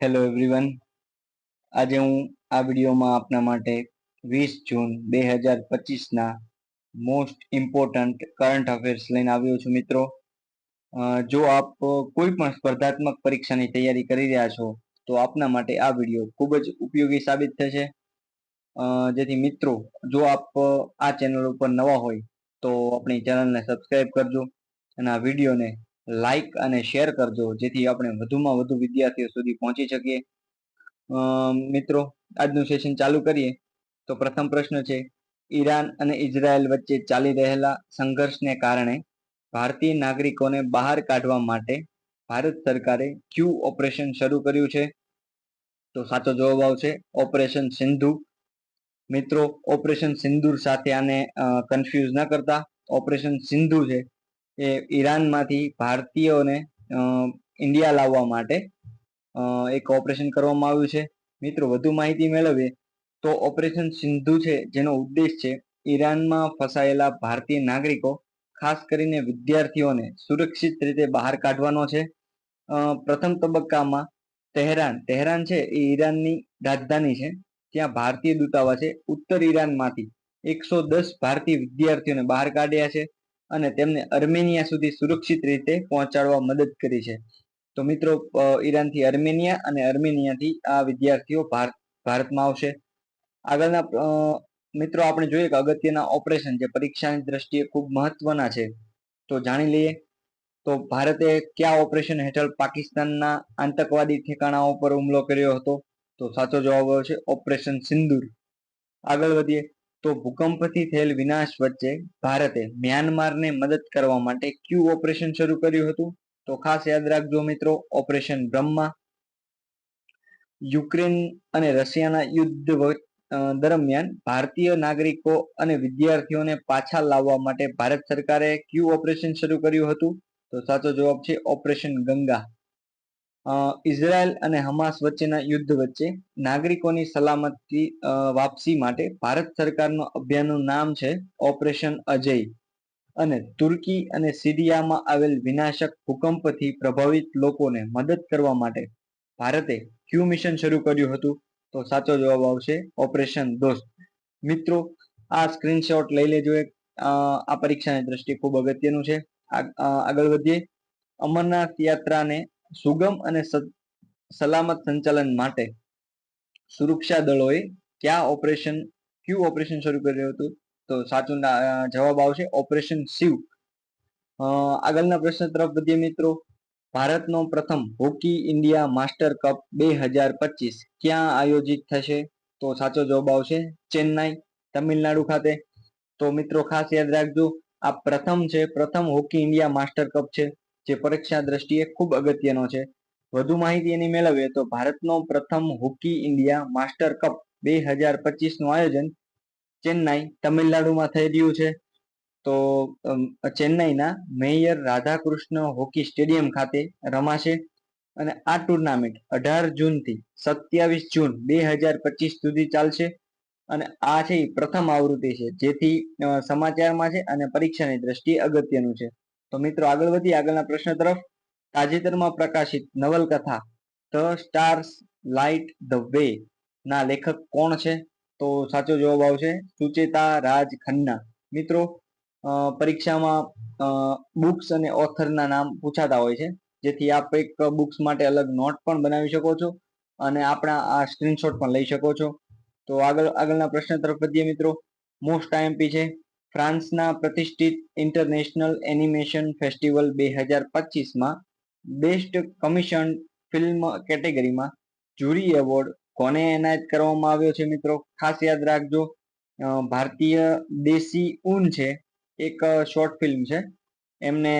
Hello everyone આજે હું આ વિડીયોમાં આપના માટે વીસ જૂન બે હજાર પચીસના મોસ્ટ ઇમ્પોર્ટન્ટ કરંટ અફેર્સ લઈને આવ્યો છું મિત્રો. જો આપ કોઈ પણ સ્પર્ધાત્મક પરીક્ષાની તૈયારી કરી રહ્યા છો, તો આપના માટે આ વીડિયો ખૂબ જ ઉપયોગી સાબિત થશે. જેથી મિત્રો, જો આપ આ ચેનલ ઉપર નવા હોય, તો આપણી ચેનલને સબસ્ક્રાઈબ કરજો અને આ વિડીયોને લાઈક અને શેર કરજો, જેથી આપણે વધુમાં વધુ વિદ્યાર્થીઓ સુધી પહોંચી શકીએ. મિત્રો, આજનું સેશન ચાલુ કરીએ. તો પ્રથમ પ્રશ્ન છે, ઈરાન અને ઇઝરાયલ વચ્ચે ચાલી રહેલા સંઘર્ષને કારણે ભારતીય નાગરિકોને બહાર કાઢવા માટે ભારત સરકારે ક્યુ ઓપરેશન શરૂ કર્યું છે? તો સાચો જવાબ આવશે, ઓપરેશન સિંધુ. મિત્રો, ઓપરેશન સિંદુર સાથે આને કન્ફ્યુઝ ન કરતા. ઓપરેશન સિંધુ છે. એ ઈરાનમાંથી ભારતીયોને ઇન્ડિયા લાવવા માટે એક ઓપરેશન કરવામાં આવ્યું છે. મિત્રો, વધુ માહિતી મેળવીએ તો ઓપરેશન સિંધુ છે, જેનો ઉદ્દેશ છે ઈરાનમાં ફસાયેલા ભારતીય નાગરિકો, ખાસ કરીને વિદ્યાર્થીઓને સુરક્ષિત રીતે બહાર કાઢવાનો છે. પ્રથમ તબક્કામાં તહેરાન તહેરાન છે એ ઈરાનની રાજધાની છે. ત્યાં ભારતીય દૂતાવાસે ઉત્તર ઈરાનમાંથી એકસો દસ ભારતીય વિદ્યાર્થીઓને બહાર કાઢ્યા છે. અને તેમને અર્મેનિયા સુધી સુરક્ષિત રીતે પહોંચાડવા મદદ કરી છે. તો મિત્રો ઈરાનથી અર્મેનિયા અને અર્મેનિયાથી આ વિદ્યાર્થીઓ ભારત ભારતમાં આવશે. આગળના મિત્રો, આપણે જોઈએ કે અગત્યના ઓપરેશન જે પરીક્ષાની દ્રષ્ટિએ ખૂબ મહત્વના છે. તો જાણી લઈએ. તો ભારતે કયા ઓપરેશન હેઠળ પાકિસ્તાનના આતંકવાદી ઠેકાણાઓ પર હુમલો કર્યો હતો? તો સાચો જવાબ આવ્યો છે ઓપરેશન સિંદુર. આગળ વધીએ. તો ભૂકંપથી થયેલ વિનાશ વચ્ચે ભારતે મ્યાનમારને મદદ કરવા માટે ક્યુ ઓપરેશન શરૂ કર્યું હતું? તો ખાસ યાદ રાખજો મિત્રો, ઓપરેશન બ્રહ્મા, યુક્રેન અને રશિયાના યુદ્ધ દરમિયાન ભારતીય નાગરિકો અને વિદ્યાર્થીઓને પાછા લાવવા માટે ભારત સરકારે ક્યુ ઓપરેશન શરૂ કર્યું હતું? તો સાચો જવાબ છે ઓપરેશન ગંગા. ઇઝરાયલ અને હમાસ વચ્ચેના યુદ્ધ વચ્ચે નાગરિકોની સલામતી વાપસી માટે ભારત સરકારનું અભિયાનનું નામ છે ઓપરેશન અજય. અને તુર્કી અને સીરિયામાં આવેલ વિનાશક ભૂકંપથી પ્રભાવિત લોકોને મદદ કરવા માટે ભારતે ક્યુ મિશન શરૂ કર્યું હતું. તો સાચો જવાબ આવશે ઓપરેશન દોસ્ત. મિત્રો, આ સ્ક્રીનશોટ લઈ લેજો એક. આ પરીક્ષાની દ્રષ્ટિએ ખૂબ અગત્યનું છે. આગળ વધીએ. અમરનાથ યાત્રાને સુગમ અને સલામત સંચાલન માટે સુરક્ષા દળોએ કયા ઓપરેશન, ક્યુ ઓપરેશન શરૂ કર્યું હતું? તો સાચું જવાબ આવશે ઓપરેશન શિવ. આગળના પ્રશ્ન તરફ વધીએ મિત્રો. ભારતનો પ્રથમ હોકી ઇન્ડિયા માસ્ટર કપ બે હજાર પચીસ ક્યાં આયોજિત થશે? તો સાચો જવાબ આવશે ચેન્નાઈ, તમિલનાડુ ખાતે. તો મિત્રો ખાસ યાદ રાખજો, આ પ્રથમ છે, પ્રથમ હોકી ઇન્ડિયા માસ્ટર કપ છે. જે પરીક્ષા દ્રષ્ટિએ ખૂબ અગત્યનો છે. વધુ માહિતી એની મેળવીએ તો ભારતનો પ્રથમ હોકી ઇન્ડિયા માસ્ટર કપ બે હજાર પચીસનું આયોજન ચેન્નાઈ તમિલનાડુમાં થઈ રહ્યું છે. તો ચેન્નાઈના મેયર રાધાકૃષ્ણ હોકી સ્ટેડિયમ ખાતે રમાશે અને આ ટુર્નામેન્ટ અઢાર જૂનથી સત્યાવીસ જૂન બે હજાર પચીસ સુધી ચાલશે અને આ છે પ્રથમ આવૃત્તિ છે. જેથી સમાચારમાં છે અને પરીક્ષાની દ્રષ્ટિએ અગત્યનું છે. તો મિત્રો આગળ વધી આગળના પ્રશ્ન તરફ. તાજેતરમાં પ્રકાશિત નવલકથા, the stars light the way ના લેખક કોણ છે? તો સાચો જવાબ આવશે સુચેતા રાજ ખન્ના. મિત્રો પરીક્ષામાં બુક્સ અને ઓથરના નામ પૂછાતા હોય છે. જેથી આપ એક બુક્સ માટે અલગ નોટ પણ બનાવી શકો છો અને આપણા આ સ્ક્રીનશોટ પણ લઈ શકો છો. તો આગળ, આગળના પ્રશ્ન તરફ વધીએ મિત્રો. મોસ્ટ આઈએમપી છે. ફ્રાન્સના પ્રતિષ્ઠિત ઇન્ટરનેશનલ એનિમેશન ફેસ્ટિવલ બે હજાર પચીસમાં બેસ્ટ કમિશન ફિલ્મ કેટેગરીમાં જ્યુરી એવોર્ડ કોને એનાયત કરવામાં આવ્યો છે મિત્રો? ખાસ યાદ રાખજો ભારતીય દેશી ઊન છે, એક શોર્ટ ફિલ્મ છે. એમને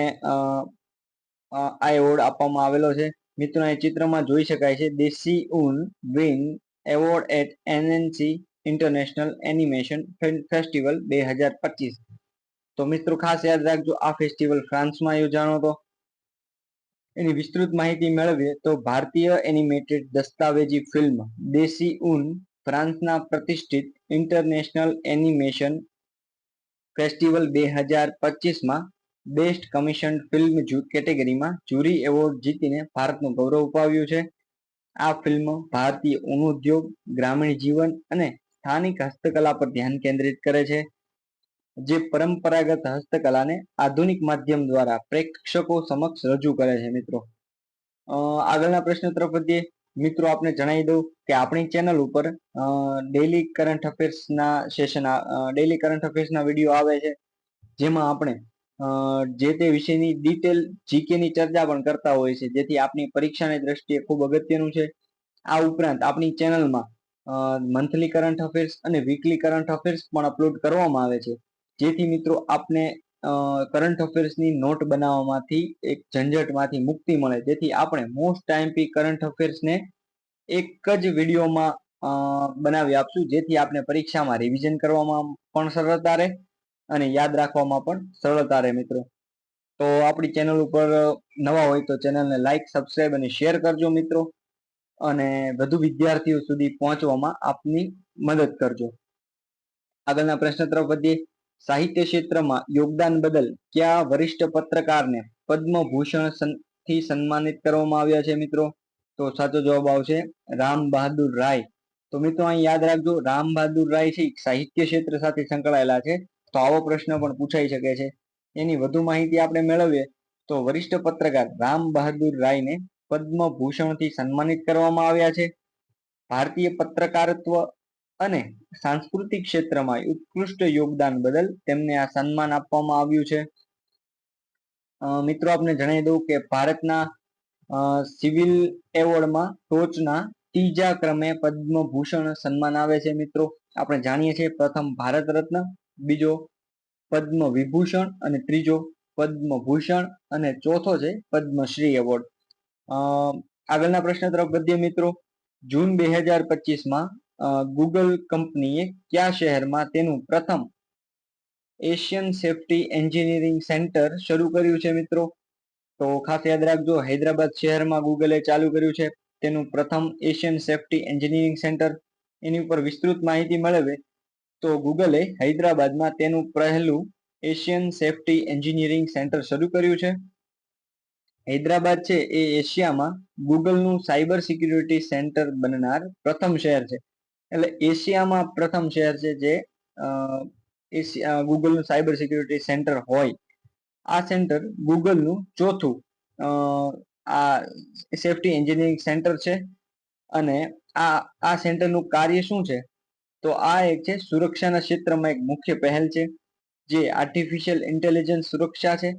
આ એવોર્ડ આપવામાં આવેલો છે. મિત્રો, એ ચિત્રમાં જોઈ શકાય છે, દેશી ઊન win award at NNC international animation festival બે હજાર પચીસ. તો મિત્રો ખાસ યાદ રાખજો, આ ફેસ્ટિવલ ફ્રાન્સમાં યોજાણો હતો એની વિસ્તૃત માહિતી મેળવીએ તો ભારતીય એનિમેટેડ દસ્તાવેજી ફિલ્મ દેશી ઉન ફ્રાન્સના પ્રતિષ્ઠિત ઇન્ટરનેશનલ એનિમેશન ફેસ્ટિવલ બે હજાર પચીસમાં બેસ્ટ કમિશન ફિલ્મ કેટેગરીમાં જુરી એવોર્ડ જીતીને ભારતનું ગૌરવ અપાવ્યું છે. આ ફિલ્મ ભારતીય ઉન ઉદ્યોગ ગ્રામીણ જીવન અને સ્થાનિક હસ્તકલા પર ધ્યાન કેન્દ્રિત કરે છે, જે પરંપરાગત હસ્તકલાને આધુનિક માધ્યમ દ્વારા પ્રેક્ષકો સમક્ષ રજૂ કરે છે, મિત્રો. આગળના પ્રશ્ન તરફ વધીએ. મિત્રો, આપને જણાવી દઉં કે આપણી ચેનલ ઉપર ડેલી કરંટ અફેર્સના સેશન ડેલી કરંટ અફેર્સના વીડિયો આવે છે, જેમાં આપણે જે તે વિષયની ડિટેલ જીકેની ચર્ચા પણ કરતા હોય છે જેથી આપની પરીક્ષાની દ્રષ્ટિએ ખૂબ અગત્યનું છે. આ ઉપરાંત આપણી ચેનલમાં મંથલી કરંટ અફેર્સ અને વીકલી કરંટ અફેર્સ પણ અપલોડ કરવામાં આવે છે. જેથી મિત્રો આપને કરંટ અફેર્સની નોટ બનાવવામાંથી એક ઝંઝટમાંથી મુક્તિ મળે. જેથી આપણે મોસ્ટ ટાઈમ પી કરંટ અફેર્સને એક જ વિડીયોમાં બનાવી આપશું. જેથી આપણે પરીક્ષામાં રિવિઝન કરવામાં પણ સરળતા રહે અને યાદ રાખવામાં પણ સરળતા રહે મિત્રો. તો આપણી ચેનલ ઉપર નવા હોય તો ચેનલને લાઈક સબસ્ક્રાઈબ અને શેર કરજો મિત્રો. અને વધુ વિદ્યાર્થીઓ સુધી પહોંચવામાં આપની મદદ કરજો. આગળના પ્રશ્ન તરફ વધીએ. સાહિત્ય ક્ષેત્રમાં યોગદાન બદલ કયા વરિષ્ઠ પત્રકારને પદ્મભૂષણથી સન્માનિત કરવામાં આવ્યા છે મિત્રો? તો સાચો જવાબ આવશે રામ બહાદુર રાય. તો મિત્રો અહીં યાદ રાખજો, રામ બહાદુર રાય છે સાહિત્ય ક્ષેત્ર સાથે સંકળાયેલા છે. તો આવો પ્રશ્ન પણ પૂછાઈ શકે છે. એની વધુ માહિતી આપણે મેળવીએ. તો વરિષ્ઠ પત્રકાર રામ બહાદુર રાયને પદ્મભૂષણથી સન્માનિત કરવામાં આવ્યા છે. ભારતીય પત્રકારત્વ અને સાંસ્કૃતિક ક્ષેત્રમાં ઉત્કૃષ્ટ યોગદાન બદલ તેમને આ સન્માન આપવામાં આવ્યું છે. મિત્રો, આપને જણાવી દઉં કે ભારતના સિવિલ એવોર્ડમાં ટોચના ત્રીજા ક્રમે પદ્મભૂષણ સન્માન આવે છે, મિત્રો. આપણે જાણીએ છીએ પ્રથમ ભારત રત્ન, બીજો પદ્મ વિભૂષણ અને ત્રીજો પદ્મભૂષણ અને ચોથો છે પદ્મશ્રી એવોર્ડ. આગળના પ્રશ્ન તરફ વધીએ મિત્રો. જૂન બે હજાર પચીસમાં ગૂગલ કંપનીએ કયા શહેરમાં તેનું પ્રથમ એશિયન સેફ્ટી એન્જિનિયરિંગ સેન્ટર શરૂ કર્યું છે મિત્રો? તો ખાસ યાદ રાખજો, હૈદરાબાદ શહેરમાં ગૂગલે ચાલુ કર્યું છે તેનું પ્રથમ એશિયન સેફ્ટી એન્જિનિયરિંગ સેન્ટર. એની ઉપર વિસ્તૃત માહિતી મેળવે તો ગૂગલે હૈદરાબાદમાં તેનું પહેલું એશિયન સેફ્ટી એન્જિનિયરિંગ સેન્ટર શરૂ કર્યું છે. હૈદરાબાદ છે એ એશિયામાં ગૂગલનું સાયબર સિક્યુરિટી સેન્ટર બનનાર પ્રથમ શહેર છે. એટલે એશિયામાં પ્રથમ શહેર છે જે ગૂગલનું સાયબર સિક્યુરિટી સેન્ટર હોય. આ સેન્ટર ગૂગલનું ચોથું આ સેફટી એન્જિનિયરિંગ સેન્ટર છે. અને આ આ સેન્ટરનું કાર્ય શું છે? તો આ એક છે સુરક્ષાના ક્ષેત્રમાં એક મુખ્ય પહેલ છે, જે આર્ટિફિશિયલ ઇન્ટેલિજન્સ સુરક્ષા છે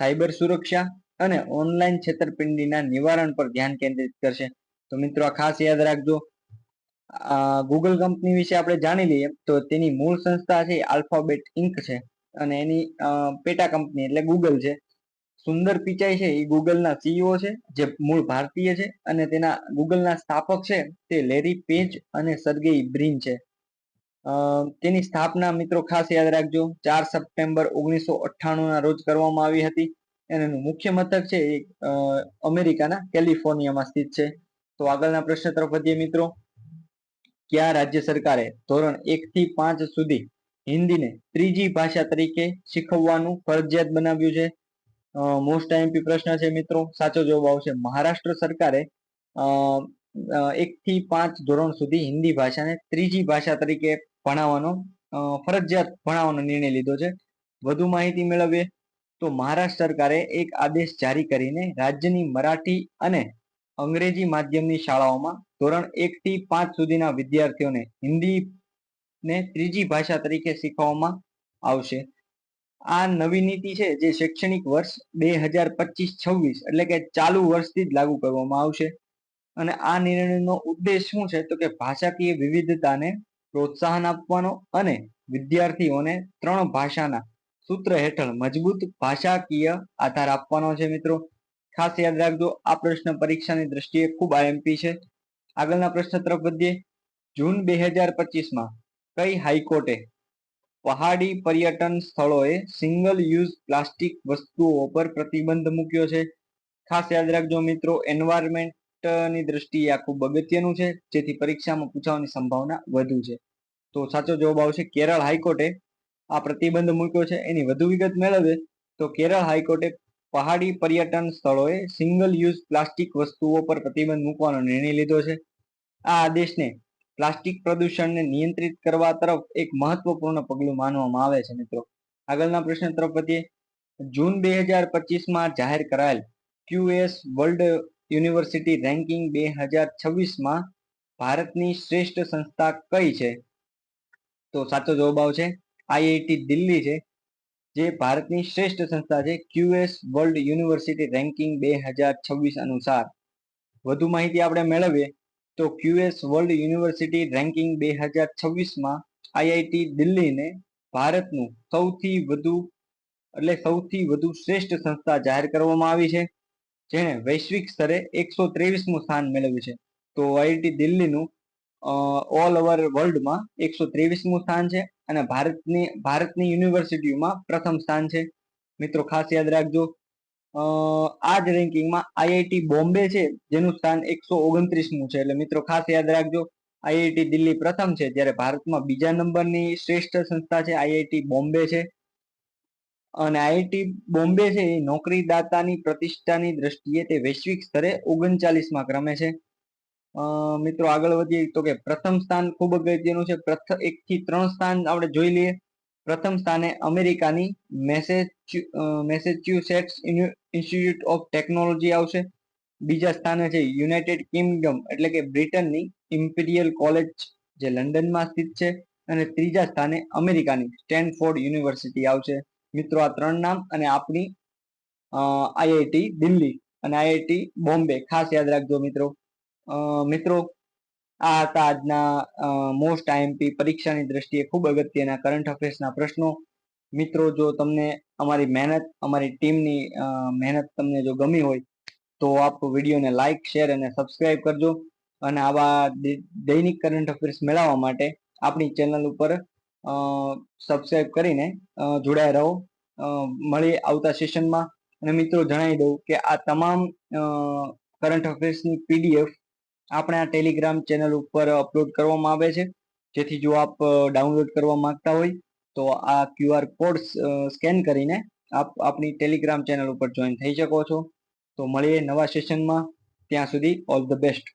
સાયબર સુરક્ષા અને ઓનલાઈન છેતરપિંડીના નિવારણ પર ધ્યાન કેન્દ્રિત કરશે. તો મિત્રો, આ ખાસ યાદ રાખજો. ગૂગલ કંપની વિશે આપણે જાણી લઈએ, તો તેની મૂળ સંસ્થા છે આલ્ફાબેટ ઇન્ક છે. અને એની પેટા કંપની એટલે ગૂગલ છે. સુંદર પિચાઈ છે, એ ગૂગલના સીઈઓ છે, જે મૂળ ભારતીય છે, અને તેના ગૂગલના સ્થાપક છે તે લેરી પેજ અને સરગેઈ બ્રિન છે. તેની સ્થાપના મિત્રો ખાસ યાદ રાખજો. ચાર સપ્ટેમ્બર ઓગણીસો અઠ્ઠાણું ના રોજ કરવામાં આવી હતી. એનું મુખ્ય મથક છે એ અમેરિકાના કેલિફોર્નિયામાં સ્થિત છે. તો આગળના પ્રશ્ન તરફ વધીએ મિત્રો. કયા રાજ્ય સરકારે ધોરણ એક થી પાંચ સુધી હિન્દીને ત્રીજી ભાષા તરીકે શીખવવાનું ફરજિયાત બનાવ્યું છે? મોસ્ટ આઈએમપી પ્રશ્ન છે મિત્રો. સાચો જવાબ આવશે મહારાષ્ટ્ર સરકારે એક થી પાંચ ધોરણ સુધી હિન્દી ભાષાને ત્રીજી ભાષા તરીકે ભણાવવાનો ફરજિયાત ભણાવવાનો નિર્ણય લીધો છે. વધુ માહિતી મેળવીએ. તો મહારાષ્ટ્ર સરકારે એક આદેશ જારી કરીને રાજ્યની મરાઠી અને અંગ્રેજી માધ્યમની શાળાઓમાં ધોરણ એક થી પાંચ સુધીના વિદ્યાર્થીઓને હિન્દી ને ત્રીજી ભાષા તરીકે શીખવવામાં આવશે. આ નવી નીતિ છે જે શૈક્ષણિક વર્ષ બે હજાર પચીસ છવ્વીસ એટલે કે ચાલુ વર્ષથી જ લાગુ કરવામાં આવશે. અને આ નિર્ણયનો ઉદ્દેશ શું છે? તો કે ભાષાકીય વિવિધતાને પ્રોત્સાહન આપવાનો અને વિદ્યાર્થીઓને ત્રણ ભાષાના સૂત્ર હેઠળ મજબૂત ભાષાકીય આધાર આપવાનો છે મિત્રો. ખાસ યાદ રાખજો, આ પ્રશ્ન પરીક્ષાની દ્રષ્ટિએ ખૂબ આઈએમપી છે. આગળના પ્રશ્ન તરફ વધીએ. જૂન બે હજાર પચીસમાં કઈ હાઈકોર્ટે પહાડી પર્યટન સ્થળોએ સિંગલ યુઝ પ્લાસ્ટિક વસ્તુઓ પર પ્રતિબંધ મૂક્યો છે? ખાસ યાદ રાખજો મિત્રો, એન્વાયરમેન્ટની દ્રષ્ટિએ આ ખૂબ અગત્યનું છે, જેથી પરીક્ષામાં પૂછાવાની સંભાવના વધુ છે. તો સાચો જવાબ આવશે, કેરળ હાઈકોર્ટે આ પ્રતિબંધ મૂક્યો છે. એની વધુ વિગત મેળવે તો કેરળ હાઈકોર્ટે પહાડી પર્યટન સ્થળોએ સિંગલ યુઝ પ્લાસ્ટિક વસ્તુઓ પર પ્રતિબંધ મૂકવાનો નિર્ણય લીધો છે. આ આદેશને પ્લાસ્ટિક પ્રદૂષણને નિયંત્રિત કરવા તરફ એક મહત્વપૂર્ણ પગલું માનવામાં આવે છે મિત્રો. આગળના પ્રશ્ન તરફ વધીએ. જૂન બે હજાર પચીસમાં જાહેર કરાયેલ ક્યુએસ વર્લ્ડ યુનિવર્સિટી રેન્કિંગ બે હજાર છવ્વીસમાં ભારતની શ્રેષ્ઠ સંસ્થા કઈ છે? તો સાચો જવાબ આવશે આઈઆઈટી દિલ્હી છે, જે ભારતની શ્રેષ્ઠ સંસ્થા છે ક્યુએસ વર્લ્ડ યુનિવર્સિટી રેન્કિંગ બે હજાર છવ્વીસ અનુસાર. વધુ માહિતી આપણે મેળવીએ તો ક્યુએસ વર્લ્ડ યુનિવર્સિટી રેન્કિંગ બે હજાર છવ્વીસમાં આઈઆઈટી દિલ્હીને ભારતનું સૌથી વધુ, એટલે સૌથી વધુ શ્રેષ્ઠ સંસ્થા જાહેર કરવામાં આવી છે, જેણે વૈશ્વિક સ્તરે એકસો ત્રેવીસમું સ્થાન મેળવ્યું છે. તો આઈઆઈટી દિલ્હીનું ઓલ ઓવર વર્લ્ડમાં એકસો ત્રેવીસમું સ્થાન છે. અને ભારતની ભારતની યુનિવર્સિટીઓમાં પ્રથમ સ્થાન છે. મિત્રો, ખાસ યાદ રાખજો આ જ રેન્કિંગમાં આઈઆઈટી બોમ્બે છે, જેનું સ્થાન એકસો ઓગણત્રીસમું છે. એટલે મિત્રો, ખાસ યાદ રાખજો આઈઆઈટી દિલ્હી પ્રથમ છે, જ્યારે ભારતમાં બીજા નંબરની શ્રેષ્ઠ સંસ્થા છે આઈઆઈટી બોમ્બે છે. અને આઈઆઈટી બોમ્બે છે, એ નોકરીદાતાની પ્રતિષ્ઠાની દ્રષ્ટિએ તે વૈશ્વિક સ્તરે ઓગણચાલીસમાં ક્રમે છે. મિત્રો આગળ વધીએ. તો કે પ્રથમ સ્થાન ખૂબ અગત્યનું છે. પ્રથમ એક થી ત્રણ સ્થાન આપણે જોઈ લઈએ. પ્રથમ સ્થાને અમેરિકાની મેસેચ્યુસેટ્સ ઇન્સ્ટિટ્યૂટ ઓફ ટેકનોલોજી આવશે. બીજા સ્થાને છે યુનાઇટેડ કિંગડમ, એટલે કે બ્રિટનની ઇમ્પિરિયલ કોલેજ, જે લંડનમાં સ્થિત છે. અને ત્રીજા સ્થાને અમેરિકાની સ્ટેનફોર્ડ યુનિવર્સિટી આવશે. મિત્રો આ ત્રણ નામ અને આપણી આઈઆઈટી દિલ્હી અને આઈઆઈટી બોમ્બે. ખાસ યાદ રાખજો મિત્રો. મિત્રો, આ હતા આજના મોસ્ટ આઈએમપી પરીક્ષાની દ્રષ્ટિએ ખૂબ અગત્યના કરંટ અફેર્સના પ્રશ્નો. મિત્રો, જો તમને અમારી મહેનત, અમારી ટીમની મહેનત તમને જો ગમી હોય, તો આપ વિડીયોને લાઇક શેર અને સબસ્ક્રાઇબ કરજો. અને આવા દૈનિક કરંટ અફેર્સ મેળવવા માટે આપણી ચેનલ ઉપર સબસ્ક્રાઇબ કરીને જોડાયા રહો. મળી આવતા સેશનમાં અને મિત્રો, જણાવી દઉં કે આ તમામ કરંટ અફેર્સની પીડીએફ આપણે આ ટેલિગ્રામ ચેનલ ઉપર અપલોડ કરવામાં આવે છે. જેથી જો આપ ડાઉનલોડ કરવા માંગતા હોય, તો આ ક્યુઆર કોડ સ્કેન કરીને આપ આપણી ટેલિગ્રામ ચેનલ ઉપર જોઈન થઈ શકો છો. તો મળીએ નવા સેશનમાં ત્યાં સુધી ઓલ ધ બેસ્ટ